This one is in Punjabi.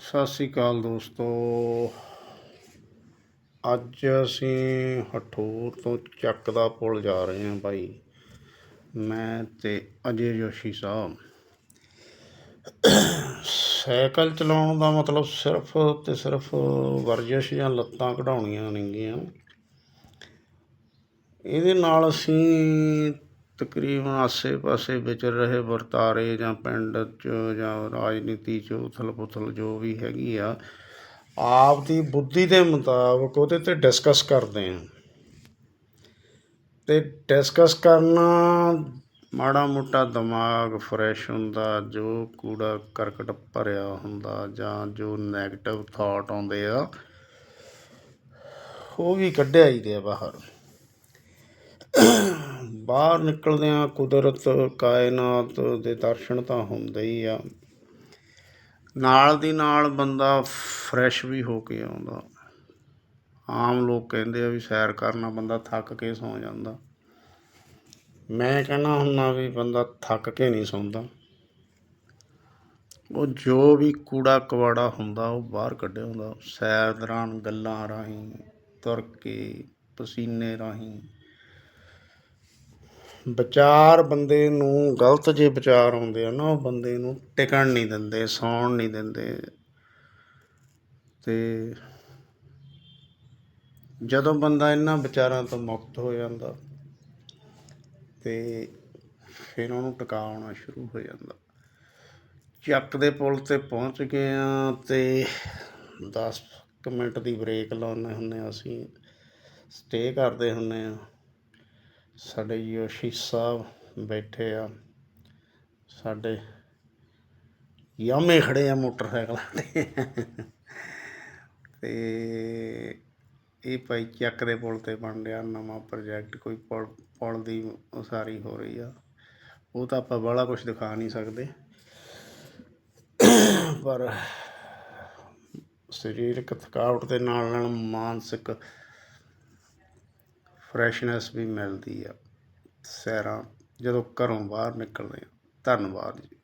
ਸਤਿ ਸ੍ਰੀ ਅਕਾਲ ਦੋਸਤੋ। ਅੱਜ ਅਸੀਂ ਹਠੂਰ ਤੋਂ ਚੱਕ ਦਾ ਪੁਲ ਜਾ ਰਹੇ ਹਾਂ ਭਾਈ। ਮੈਂ ਤੇ ਅਜੇ ਜੋਸ਼ੀ ਸਾਹਿਬ। ਸਾਈਕਲ ਚਲਾਉਣ ਦਾ ਮਤਲਬ ਸਿਰਫ ਤੇ ਸਿਰਫ ਵਰਜਿਸ਼ ਜਾਂ ਲੱਤਾਂ ਕਢਾਉਣੀਆਂ ਨੇਗੀਆਂ। ਇਹਦੇ ਨਾਲ ਅਸੀਂ ਤਕਰੀਬਨ ਆਸੇ-ਪਾਸੇ ਵਿਚਰ ਰਹੇ ਵਰਤਾਰੇ ਜਾਂ ਪਿੰਡ 'ਚ ਜਾਂ ਰਾਜਨੀਤੀ 'ਚ ਉਥਲ-ਪੁਥਲ ਜੋ ਵੀ ਹੈਗੀ ਆ ਆਪ ਦੀ ਬੁੱਧੀ ਦੇ ਮੁਤਾਬਕ ਉਹਦੇ ਤੇ ਡਿਸਕਸ ਕਰਦੇ ਆ। ਤੇ ਡਿਸਕਸ ਕਰਨਾ ਮਾੜਾ ਮੋਟਾ ਦਿਮਾਗ ਫਰੈਸ਼ ਹੁੰਦਾ, ਜੋ ਕੂੜਾ ਕਰਕਟ ਭਰਿਆ ਹੁੰਦਾ ਜਾਂ ਜੋ 네ਗੇਟਿਵ ਥਾਟ ਆਉਂਦੇ ਆ, ਉਹ ਵੀ ਕੱਢਿਆ ਹੀ ਦੇ ਆ ਬਾਹਰ। ਬਾਹਰ ਨਿਕਲਦਿਆਂ ਕੁਦਰਤ ਕਾਇਨਾਤ ਦੇ ਦਰਸ਼ਨ ਤਾਂ ਹੁੰਦੇ ਹੀ ਆ। ਨਾਲ ਦੀ ਨਾਲ ਬੰਦਾ ਫਰੈਸ਼ ਵੀ ਹੋ ਕੇ ਆਉਂਦਾ। ਆਮ ਲੋਕ ਕਹਿੰਦੇ ਆ ਵੀ ਸੈਰ ਕਰਨਾ ਬੰਦਾ ਥੱਕ ਕੇ ਸੌਂ ਜਾਂਦਾ। ਮੈਂ ਕਹਿੰਦਾ ਹੁੰਦਾ ਵੀ ਬੰਦਾ ਥੱਕ ਕੇ ਨਹੀਂ ਸੌਂਦਾ। ਉਹ ਜੋ ਵੀ ਕੂੜਾ ਕਵਾੜਾ ਹੁੰਦਾ, ਉਹ ਬਾਹਰ ਕੱਢਿਆ ਹੁੰਦਾ। ਸੈਰ ਦੌਰਾਨ ਗੱਲਾਂ ਰਾਹੀਂ ਤੁਰ ਕੇ, ਪਸੀਨੇ ਰਾਹੀਂ ਵਿਚਾਰ ਬੰਦੇ ਨੂੰ ਗਲਤ ਜੇ ਵਿਚਾਰ ਆਉਂਦੇ ਆ ਨਾ, ਉਹ ਬੰਦੇ ਨੂੰ ਟਿਕਣ ਨਹੀਂ ਦਿੰਦੇ, ਸੌਣ ਨਹੀਂ ਦਿੰਦੇ। ਤੇ ਜਦੋਂ ਬੰਦਾ ਇਹਨਾਂ ਵਿਚਾਰਾਂ ਤੋਂ ਮੁਕਤ ਹੋ ਜਾਂਦਾ, ਤੇ ਫਿਰ ਉਹਨੂੰ ਟਿਕਾਉਣਾ ਸ਼ੁਰੂ ਹੋ ਜਾਂਦਾ। ਚੱਕ ਦੇ ਪੁਲ ਤੇ ਪਹੁੰਚ ਗਏ ਆ ਤੇ 10 ਕੁ ਮਿੰਟ ਦੀ ਬ੍ਰੇਕ ਲਾਉਂਦੇ ਹੁੰਦੇ ਹਾਂ ਅਸੀਂ ਸਟੇ ਕਰਦੇ ਹੁੰਦੇ ਆ ਸਾਡੇ ਯੋਸ਼ੀ ਸਾਹਿਬ ਬੈਠੇ ਆ। ਸਾਡੇ ਯਾਮੇ ਖੜੇ ਆ ਮੋਟਰਸਾਈਕਲਾਂ ਤੇ। ਤੇ ਇਹ ਭਾਈ ਚੱਕ ਦੇ ਪੁਲ ਤੇ ਬਣ ਰਿਹਾ ਨਵਾਂ ਪ੍ਰੋਜੈਕਟ। ਕੋਈ ਪੁਲ ਪੁਲ ਦੀ ਉਸਾਰੀ ਹੋ ਰਹੀ ਆ। ਉਹ ਤਾਂ ਆਪਾਂ ਬਾਹਲਾ ਕੁਝ ਦਿਖਾ ਨਹੀਂ ਸਕਦੇ। ਪਰ ਸਰੀਰਕ ਥਕਾਵਟ ਦੇ ਨਾਲ ਨਾਲ ਮਾਨਸਿਕ ਫਰੈਸ਼ਨੈਸ ਵੀ ਮਿਲਦੀ ਆ। ਸੈਰਾਂ ਜਦੋਂ ਘਰੋਂ ਬਾਹਰ ਨਿਕਲਦੇ ਹਾਂ ਧੰਨਵਾਦ ਜੀ।